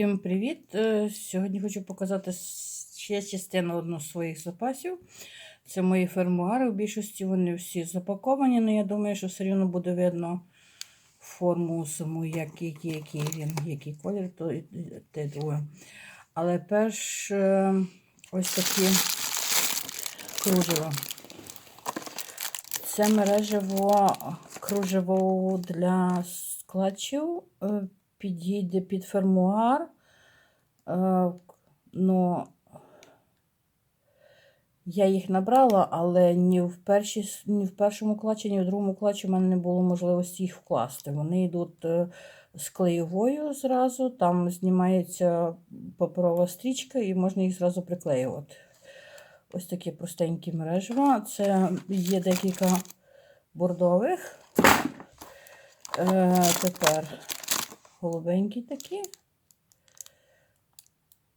Всім привіт! Е, Сьогодні хочу показати ще частину одну з своїх запасів. Це мої фермуари. В більшості вони всі запаковані, але я думаю, що все рівно буде видно форму саму, який, який він, який колір, то і те друге. Але перш е, ось такі кружева. Це мережево кружево для складчів. Підійде під фермуар. Е, Ну, я їх набрала, але ні в, першій, ні в першому клатчі, ні в другому клатчі в мене не було можливості їх вкласти. Вони йдуть е, з клеєвою зразу, там знімається паперова стрічка і можна їх зразу приклеювати. Ось такі простенькі мережева. Це є декілька бордових. Е, Тепер голубенькі такі.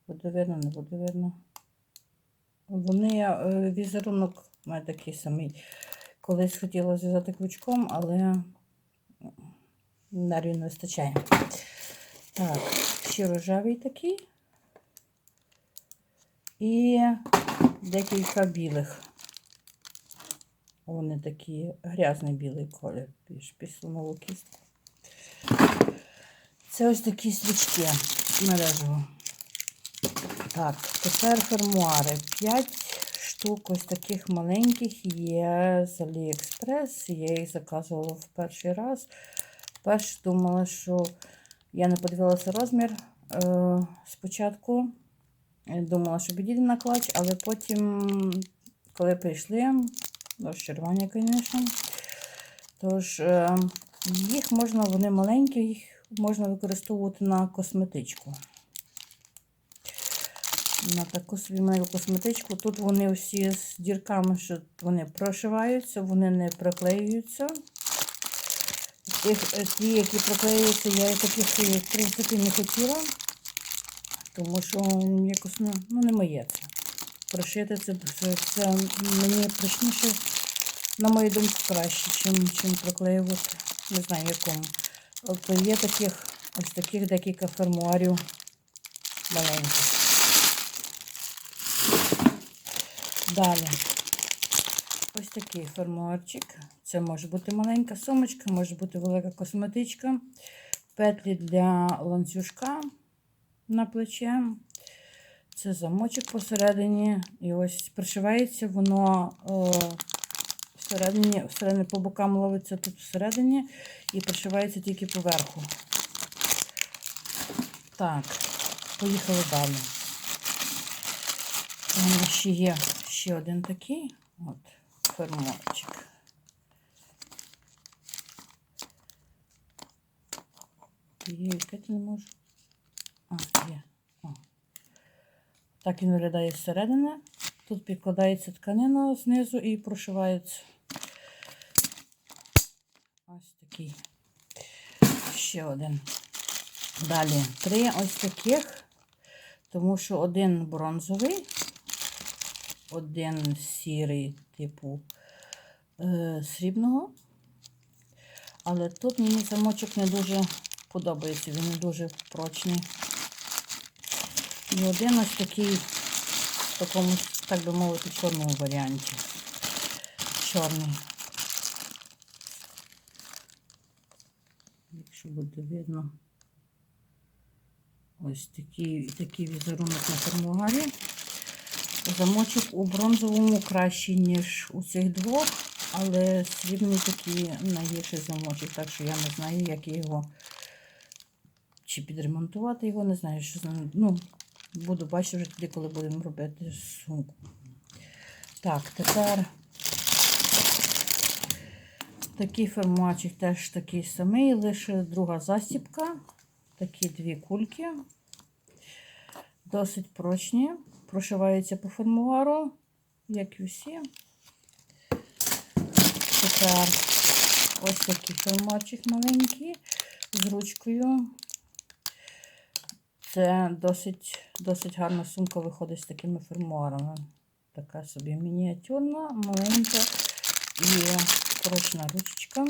Буде не буде видно. Вони е, візерунок у мене такий самий. Колись хотіла зв'язати крючком, але нервів не вистачає. Так, ще рожевий такий. І декілька білих. Вони такі грязний білий колір, більш після кістку. Це ось такі свічки мережево. Так, тепер фермуари. 5 штук ось таких маленьких є з Аліекспрес. Я їх заказувала в перший раз. Перш думала, що я не подивилася розмір е, спочатку. Думала, що підійде на клач, але потім, коли прийшли, розчарування, звісно. Тож, е, їх можна, вони маленькі, їх можна використовувати на косметичку. На таку собі косметичку. Тут вони всі з дірками, що вони прошиваються, вони не приклеюються. Ті, які проклеюються, я і таких в принципі не хотіла, тому що якось ну, ну не моє це. Прошити це, це, це мені причніше, на мою думку, краще, чим, чим проклеювати. Не знаю якому. Тобто є таких ось таких декілька фермуарів маленьких. Далі. Ось такий фермуарчик. Це може бути маленька сумочка, може бути велика косметичка, петлі для ланцюжка на плече. Це замочок посередині. І ось пришивається воно о, всередині, всередині по бокам ловиться тут всередині і пришивається тільки поверху. Так, поїхали далі. У мене ще є ще один такий от фермочок. Є, не можу. А, є. О. Так він виглядає зсередини. Тут підкладається тканина знизу і прошивається. Такий. Ще один. Далі три ось таких, тому що один бронзовий, один сірий, типу е, срібного. Але тут мені замочок не дуже подобається, він не дуже прочний. І один ось такий в такому, так би мовити, чорному варіанті. Чорний. Якщо буде видно. Ось такий такий візерунок на фермуарі. Замочок у бронзовому кращий, ніж у цих двох, але срібний такий найгірший замочок, так що я не знаю, як його чи підремонтувати його, не знаю, що ну, буду бачити вже тоді, коли будемо робити сумку. Так, тепер такий фермачик теж такий самий, лише друга засібка. Такі дві кульки, досить прочні, прошиваються по фермуару, як і всі. Тепер ось такий фермуарчик маленький з ручкою. Це досить досить гарна сумка виходить з такими фермуарами. Така собі мініатюрна, маленька і прочна ручечка.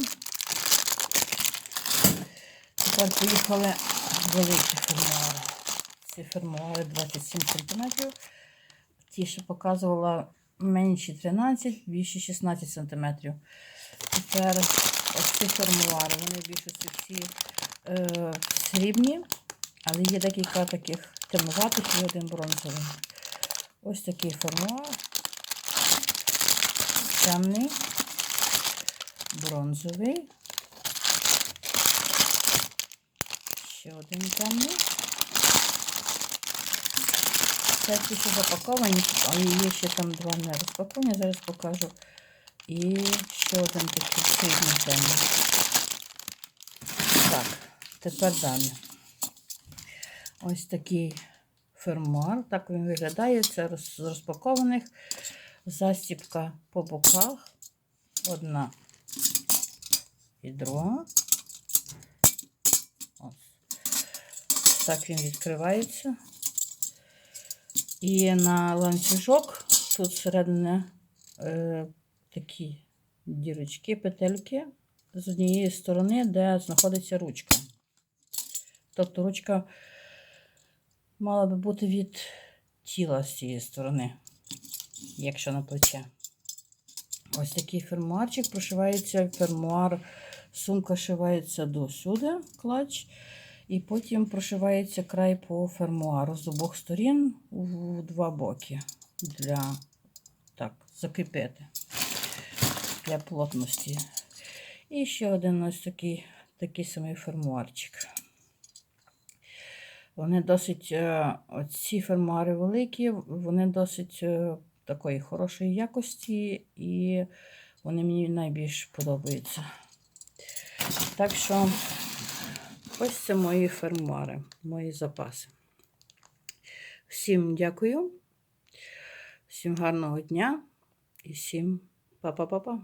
Тепер поїхали великі фермуари. ці фермуари 27 см. Ті, що показувала менші 13, більші 16 см. Тепер ось ці фермуари, вони в більшості всі е, срібні, але є декілька таких темнуватих і один бронзовий. Ось такий фермуар. Темний, бронзовий. Ще один темний. Це ті, що запаковані, але є ще там два не розпаковані, зараз покажу. І ще один такий сильний темний. Так, тепер далі. Ось такий фермуар. Так він виглядає. Це з розпакованих. Застіпка по боках. Одна Ось. Так він відкривається. І на ланцюжок тут всередині е, такі дірочки, петельки з однієї сторони, де знаходиться ручка. Тобто ручка мала би бути від тіла з цієї сторони, якщо на плече. Ось такий фермуарчик прошивається, фермуар, сумка шивається до сюди, клач, і потім прошивається край по фермуару з обох сторін у два боки для так, закріпити для плотності. І ще один ось такий, такий самий фермуарчик. Вони досить, е, ці фермуари великі, вони досить е, такої хорошої якості, і вони мені найбільш подобаються. Так що ось це мої фермуари, мої запаси. Всім дякую, всім гарного дня і всім па-па-па-па.